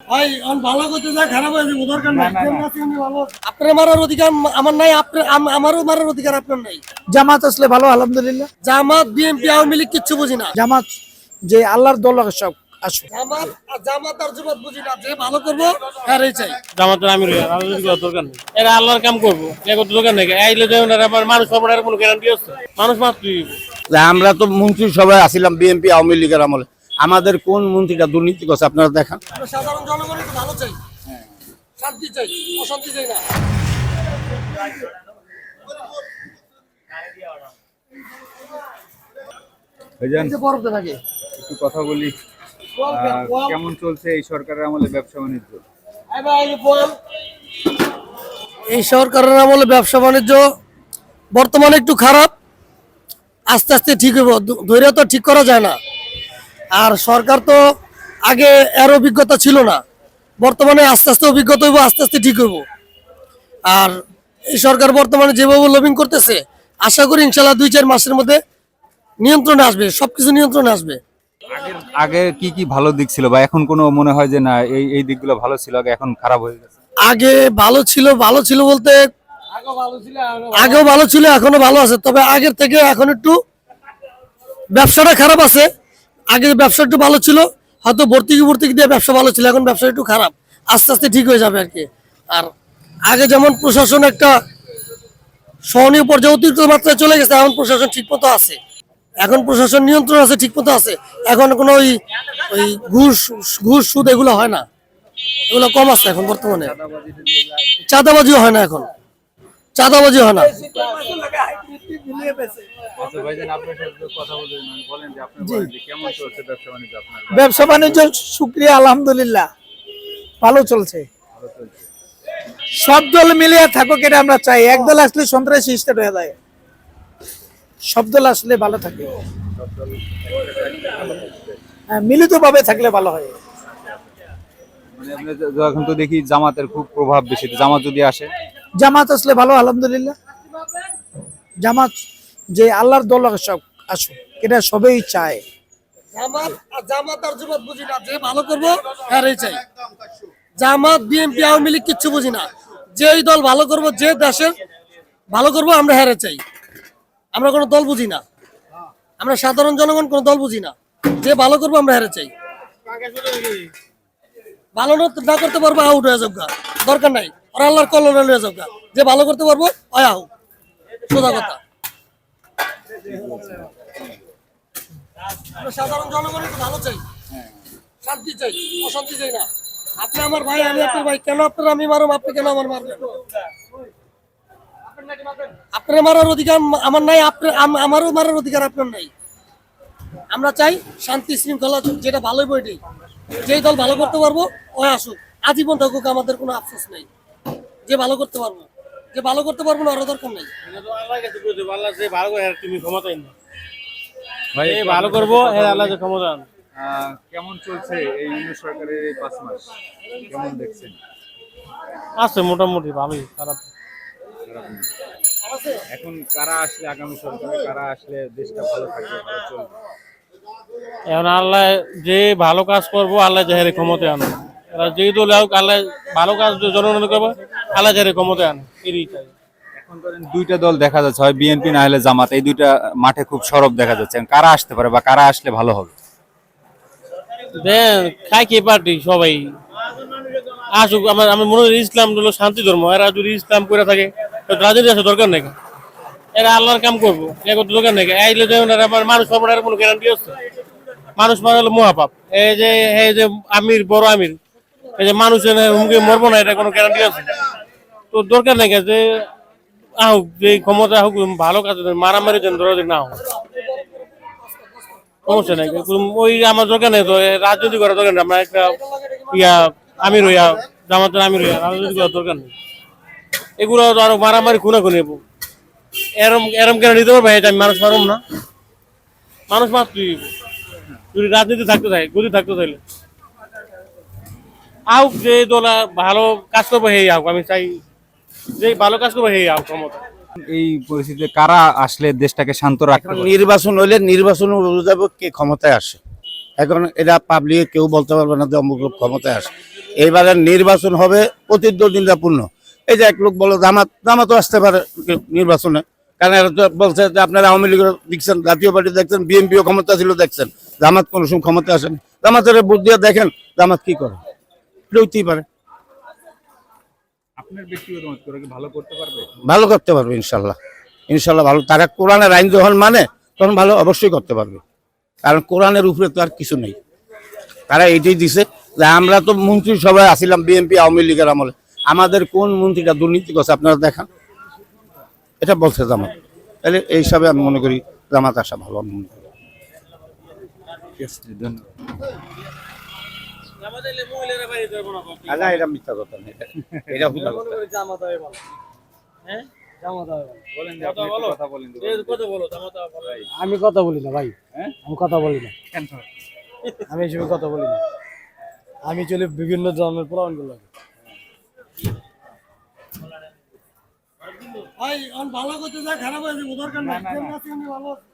ভাই অন ভালো করতে যা খারাপ হয়ে যাবে দরকার নাই। কেমন আছি আমি ভালো। আপনার মারার অধিকার আমার নাই আপনার আমারও মারার অধিকার আপনার নাই। জামাত আসলে ভালো আলহামদুলিল্লাহ। জামাত বিএনপি আওয়ামী লীগ কিচ্ছু বুঝি না। জামাত যে আল্লাহর দল সব আসো জামাত জামাত আর জুমাত বুঝি না যে ভালো করব চাই। জামাতের আমির রাজনীতি করার দরকার নেই। এরা আল্লাহর কাম করব এ করতে দরকার নেই। আইলে যেমন এরা আবার মানুষ সবার কোনো গ্যারান্টি আছে? মানুষ মাত্রই। আমরা তো মন্ত্রী সবাই আসিলাম বিএনপি আওয়ামী লীগের আমলে। আমাদের কোন মন্ত্রীটা দুর্নীতি করছে আপনারা দেখান। সাধারণ একটু ভালো চাই। শান্তি চাই অশান্তি চাই না। এই যে বরফতে থাকে। একটু কথা বলি। কেমন চলছে এই সরকারের আমলে ব্যবসা বাণিজ্য? এই সরকারের আমলে ব্যবসা বাণিজ্য বর্তমানে একটু খারাপ। আস্তে আস্তে ঠিক হইব। ধ- ধৈর্য তো ঠিক করা যায় না। আর সরকার তো আগে এর অভিজ্ঞতা ছিল না। বর্তমানে আস্তে আস্তে অভিজ্ঞতা হইব আস্তে আস্তে ঠিক হইব। আর এই সরকার বর্তমানে যেভাবে লবিং করতেছে আশা করি ইনশাল্লাহ দুই চার মাসের মধ্যে নিয়ন্ত্রণে আসবে সবকিছু নিয়ন্ত্রণে আসবে। আগে কি কি ভালো দিক ছিল বা এখন কোনো মনে হয় যে না এই এই দিকগুলো ভালো ছিল আগে এখন খারাপ হয়ে গেছে? আগে ভালো ছিল ভালো ছিল বলতে আগেও ভালো ছিল এখনও ভালো আছে। তবে আগের থেকে এখন একটু ব্যবসাটা খারাপ আছে। আগে ব্যবসা একটু ভালো ছিল, হয়তো ভর্তি ভর্তি দিয়ে ব্যবসা ভালো ছিল, এখন ব্যবসা একটু খারাপ। আস্তে আস্তে ঠিক হয়ে যাবে আর কি। আর আগে যেমন প্রশাসন একটা সহনীয় পর্যায়ে অতিরিক্ত মাত্রায় চলে গেছে, এখন প্রশাসন ঠিক মতো আছে। এখন প্রশাসন নিয়ন্ত্রণ আছে ঠিক মতো আছে। এখন কোনো ওই ওই ঘুষ ঘুষ সুদ এগুলো হয় না। এগুলো কম আছে এখন বর্তমানে। চাঁদাবাজিও হয় না এখন। চাঁদাবাজি হয় না। আচ্ছা ভাইজান আপনার সাথে কথা বলে বলেন যে আপনি বলেন কেমন চলছে ব্যবসা বাণিজ্য আপনার। ব্যবসা বাণিজ্য সুক্রিয়া আলহামদুলিল্লাহ। ভালো চলছে। সব দল মিলিয়ে থাকুক এটা আমরা চাই। এক দল আসলে সন্ত্রাসী স্টার্ট হয়ে যায়। সব দল আসলে ভালো থাকে। হ্যাঁ মিলিত ভাবে থাকলে ভালো হয় মানে যখন তো দেখি জামাতের খুব প্রভাব বেশি। জামাত যদি আসে? জামাত আসলে ভালো আলহামদুলিল্লাহ। জামাত যে আল্লাহর দল সব আসো এটা সবাই চায়। জামাত আর আর বুঝি ভালো করব হ্যাঁ চাই জামাত, বিএনপি, আওয়ামী লীগ কিচ্ছু বুঝি না। যেই দল ভালো করব, যে দেশের ভালো করব, আমরা হেরে চাই। আমরা কোনো দল বুঝি না। আমরা সাধারণ জনগণ কোনো দল বুঝি না। যে ভালো করব, আমরা হেরে চাই। ভালো না করতে পারব আউট হয়ে যাব দরকার নাই। আর আল্লাহর কল্যাণ হয়ে যাব যে ভালো করতে পারব হয় আউ সোজা কথা। আমরা সাধারণ জনগণ একটু ভালো চাই। শান্তি চাই, অশান্তি চাই না। আপনি আমার ভাই, আমি আপনার ভাই, কেন আপনার আমি মারুম আপনি কেন আমার মারবেন? আপনার মারার অধিকার আমার নাই আপনার আমারও মারার অধিকার আপনার নাই। আমরা চাই শান্তি শৃঙ্খলা যেটা ভালোই বইটি যেই দল ভালো করতে পারব, ওই আসুক। আজীবন থাকুক, আমাদের কোনো আফসোস নেই। যে ভালো করতে পারব। যে ভালো করতে পারব না আরও দরকার নেই। আল্লাহ যে ভালো করে তুমি না ভাই ভালো করব আল্লাহ যে ক্ষমতা আহ, কেমন চলছে এই ইউনিট সরকারের এই পাঁচ মাস? কেমন দেখছেন? আছে মোটামুটি ভালোই খারাপ। খারাপ এখন কারা আসলে আগামী সরকারে কারা আসলে দেশটা ভালো থাকবে ভালো চলবে? এখন আল্লাহ যে ভালো কাজ করব আল্লাহ যাহের ক্ষমতা আনো এরা যেই দলে হোক আল্লাহ ভালো কাজ যে জনগণ করব। যাহের ক্ষমতা আনো এরই চাই এখন ধরেন দুইটা দল দেখা যাচ্ছে হয় বিএনপি না হলে জামাত এই দুইটা মাঠে খুব সরব দেখা যাচ্ছে। কারা আসতে পারে বা কারা আসলে ভালো হবে? দেন খাই কে পার্টি? সবাই। আসুক আমার আমার মনে হয় ইসলাম হলো শান্তি ধর্ম। এরা যদি ইসলাম করে থাকে তো রাজনীতি আসা দরকার নেই এরা আল্লাহর কাম করব এ করতে দরকার নেই আইলে যেমন আমার মানুষ সবার কোনো গ্যারান্টি আছে? মানুষ মানে হলো মহাপাপ। এই যে এই যে আমির বড় আমির এই যে মানুষ এনে হুমকে মরবো না, এটা কোনো গ্যারান্টি আছে? তো দরকার নেই যে আহুক যে ক্ষমতা হোক ভালো কাজ মারামারি যেন ধরো না হোক। সমস্যা নাই ওই আমার দরকার নেই তো রাজনীতি করার দরকার নেই, আমরা একটা ইয়া, আমির হইয়া, জামাতের আমির হইয়া, রাজনীতি করার দরকার নেই। এগুলো তো আরও মারামারি খুনা খুনে এরম এরম কেন নিতে পারবে? এটা আমি মানুষ মারুম না। মানুষ মাত্রই, যদি রাজনীতি থাকতে থাকে গদি থাকতে থাকলে আউক যে দোলা ভালো কাজ করব হেই আউক আমি চাই যে ভালো কাজ করব হেই আউক ক্ষমতা। এই পরিস্থিতিতে কারা আসলে দেশটাকে শান্ত রাখতে নির্বাচন হইলে নির্বাচন যাবে কে ক্ষমতায় আসে? এখন এটা পাবলিক কেউ বলতে পারবে না যে অমুক লোক ক্ষমতায় আসে। এইবারে নির্বাচন হবে প্রতিদ্বন্দ্বিতাপূর্ণ এই যে এক লোক বলো জামাত জামাতও আসতে পারে নির্বাচনে। কারণ এরা তো বলছে যে আপনারা আওয়ামী লীগের দেখছেন জাতীয় পার্টি দেখছেন বিএনপিও ক্ষমতা ছিল দেখছেন। জামাত কোনো সময় ক্ষমতা আসেন। জামাতের বুদ্ধ দিয়ে দেখেন জামাত কি করে। এটা হইতেই পারে। আপনার ব্যক্তিগত মত করে কি ভালো করতে পারবে? ভালো করতে পারবে ইনশাল্লাহ। ইনশাল্লাহ ভালো। তারা কোরআনের আইন যখন মানে তখন ভালো অবশ্যই করতে পারবে। কারণ কোরআনের উপরে তো আর কিছু নেই। তারা এইটাই দিছে যে আমরা তো মন্ত্রী সবাই আসিলাম বিএনপি আওয়ামী লীগের আমলে। আমাদের কোন মন্ত্রীটা দুর্নীতি করছে আপনারা দেখান। এটা বলছে জামাত। তাহলে এই হিসাবে আমি মনে করি জামাত আসা ভালো আমি মনে করি। ধন্যবাদ। এটা মিথ্যা কথা এটা কথা। আমি কথা বলি না ভাই। হ্যাঁ? আমি কথা বলি না। আমি এসবে কথা বলি না। আমি চলে বিভিন্ন ধরনের প্রমাণ এখন ভালো করতে যা খারাপ হয়েছে দরকার নাই কেমন আছি আমি ভালো আছি।